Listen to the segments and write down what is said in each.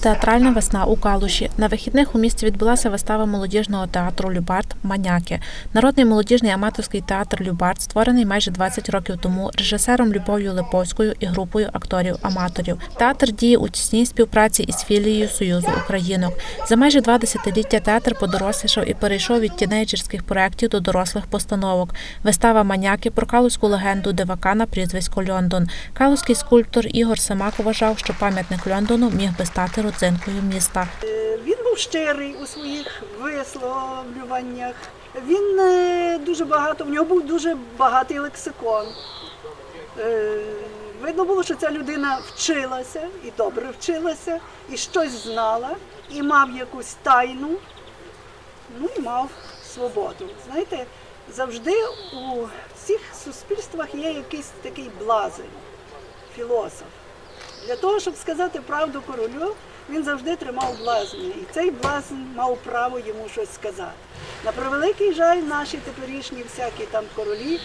Театральна весна у Калуші. На вихідних у місті відбулася вистава молодіжного театру Любард Маняки. Народний молодіжний аматорський театр Любард, створений майже 20 років тому режисером Любов'ю Липовською і групою акторів-аматорів. Театр діє у тісній співпраці із філією Союзу Українок. За майже два десятиліття театр подорослішав і перейшов від тінейджерських проєктів до дорослих постановок. Вистава Маняки про калузьку легенду дивака на прізвисько Льондон. Калузький скульптор Ігор Семак вважав, що пам'ятник Льондону міг би стати родзинкою міста. Е, Він був щирий у своїх висловлюваннях. Він е, дуже багато, в нього був дуже багатий лексикон. Е, Видно було, що ця людина вчилася і добре вчилася, і щось знала, і мав якусь тайну, ну і мав свободу. Знаєте, завжди у всіх суспільствах є якийсь такий блазень, філософ. Для того, щоб сказати правду королю, він завжди тримав блазня. І цей блазень мав право йому щось сказати. На превеликий жаль, наші теперішні всякі там королі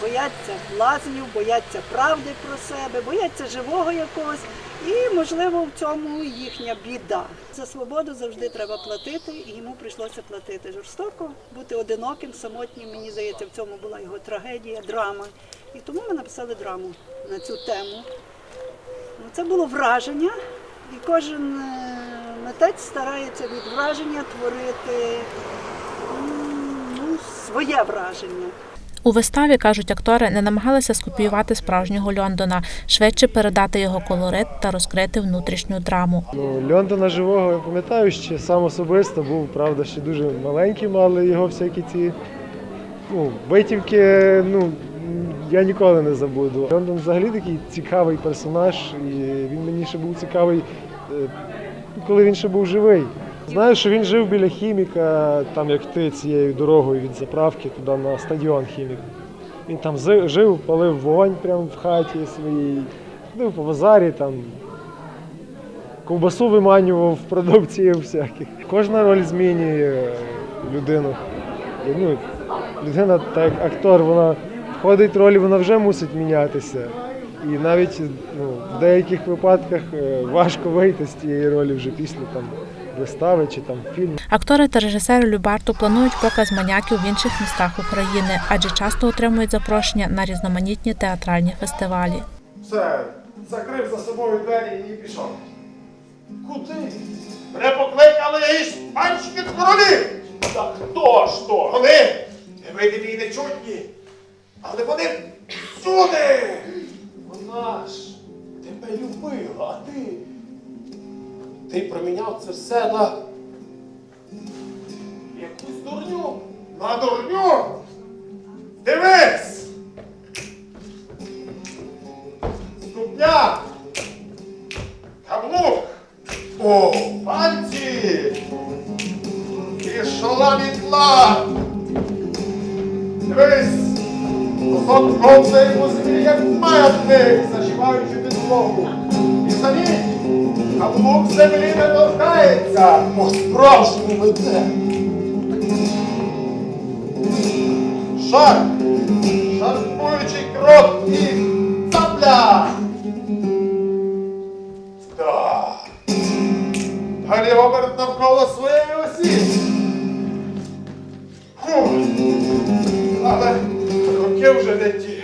бояться блазнів, бояться правди про себе, бояться живого якогось. І, можливо, в цьому їхня біда. За свободу завжди треба платити, і йому прийшлося платити жорстоко, бути одиноким, самотнім. Мені здається, в цьому була його трагедія, драма. І тому ми написали драму на цю тему. Ну, Це було враження, і кожен е, митець старається від враження творити ну, своє враження. У виставі, кажуть актори, не намагалися скопіювати справжнього Льондона, швидше передати його колорит та розкрити внутрішню драму. Ну, Льондона живого я пам'ятаю, ще сам особисто був, правда, ще дуже маленьким, але його всякі ці ну, витівки, ну, я ніколи не забуду. Лондон взагалі такий цікавий персонаж, і він мені ще був цікавий, е, коли він ще був живий. Знаю, що він жив біля хіміка, там як ти цією дорогою від заправки туди на стадіон хімік. Він там жив, палив вогонь прямо в хаті своїй, ходив по базарі, там ковбасу виманював продавців всяких. Кожна роль змінює людину. Ну, людина, так як актор, вона входить в роль, вона вже мусить мінятися. І навіть ну, в деяких випадках е, важко вийти з тієї ролі вже після там, вистави чи там фільму. Актори та режисери Любарту планують показ маняків в інших містах України, адже часто отримують запрошення на різноманітні театральні фестивалі. Все, закрив за собою двері і пішов. Куди? Мене покликали іспанські королі. Та хто ж то? Вони невидимі і нечутні. Але вони всюди. Вона ж тебе любила, а ти. Ти проміняв це все на якусь дурню. На дурню? Дивись! Ступня! Каблук! О, пальці! Пішла мітла! Дивись! Ковзає по землі, як маятник, зашиваючи підлогу. І самі каблук землі не торкається, по-справжньому веде. Шар! Шарпуючий крок і Фух. Але роки вже не ті.